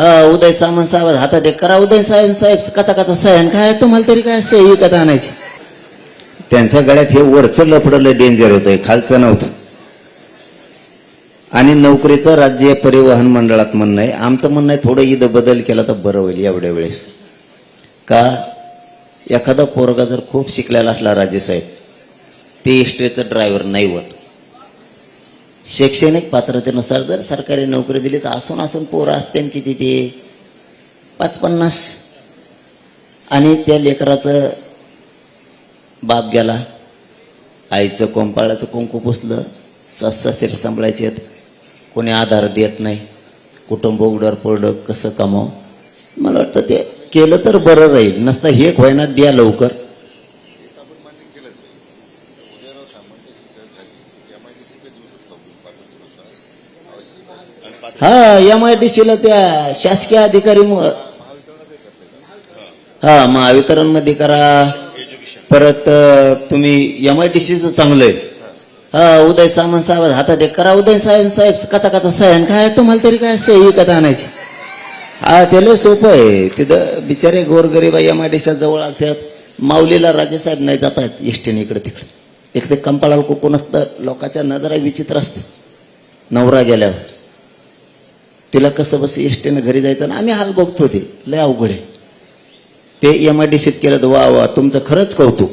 हा उदय सामंत साहेब हातात एक करा. उदय साहेब साहेब कचा कचा सह्यान काय तुम्हाला तरी काय सही विकत आणायची? त्यांच्या गळ्यात हे वरचं लपडलं डेंजर होतं. खालचं नव्हतं. आणि नोकरीचं राज्य परिवहन मंडळात म्हणणं आहे. आमचं म्हणणं आहे थोडं इथं बदल केला तर बरं होईल एवढ्या वेळेस. का? एखादा पोरगा जर खूप शिकलेला असला राजेसाहेब ते इष्टेचं ड्रायव्हर नाही होत. शैक्षणिक पात्रतेनुसार जर सरकारी नोकरी दिली तर असून असून पोरं असते किती ते? पाच पन्नास आणि त्या लेकराचं बाप गेला. आईचं कोंपाळाचं कुंकू पुसलं. सास सासरे सांभाळायचे आहेत. कोणी आधार देत नाही. कुटुंब उघडर पोरडं कसं कमाव? मला वाटतं ते केलं तर बरं राहील. नसतं हे व्हायना द्या लवकर. हा एम आय डी सीला त्या शासकीय अधिकारी मु- हा महावितरणमध्ये करा. परत तुम्ही एम आय डी सीच चांगलं आहे. हा उदय सामंत साहेब हातात एक करा. उदय साहेब साहेब कचा कचा सह्यान काय तुम्हाला तरी काय असं ही कथा आणायची? हा ते लय सोपं आहे. तिथं बिचारे गोरगरीब एम आय डी जवळ असतात माऊलीला राजेसाहेब नाही जातात आहेत. इष्टीने इकडे तिकडे. एक ते कंपाळाला कोकून असतं लोकांच्या नजरा विचित्र असतं नवरा गेल्यावर. तिला कसं बस एसटीनं घरी जायचं आणि आम्ही हाल बघतो ते लय अवघड आहे. ते एम आय डी सीत केलं तर वा वा तुमचं खरंच कौतुक.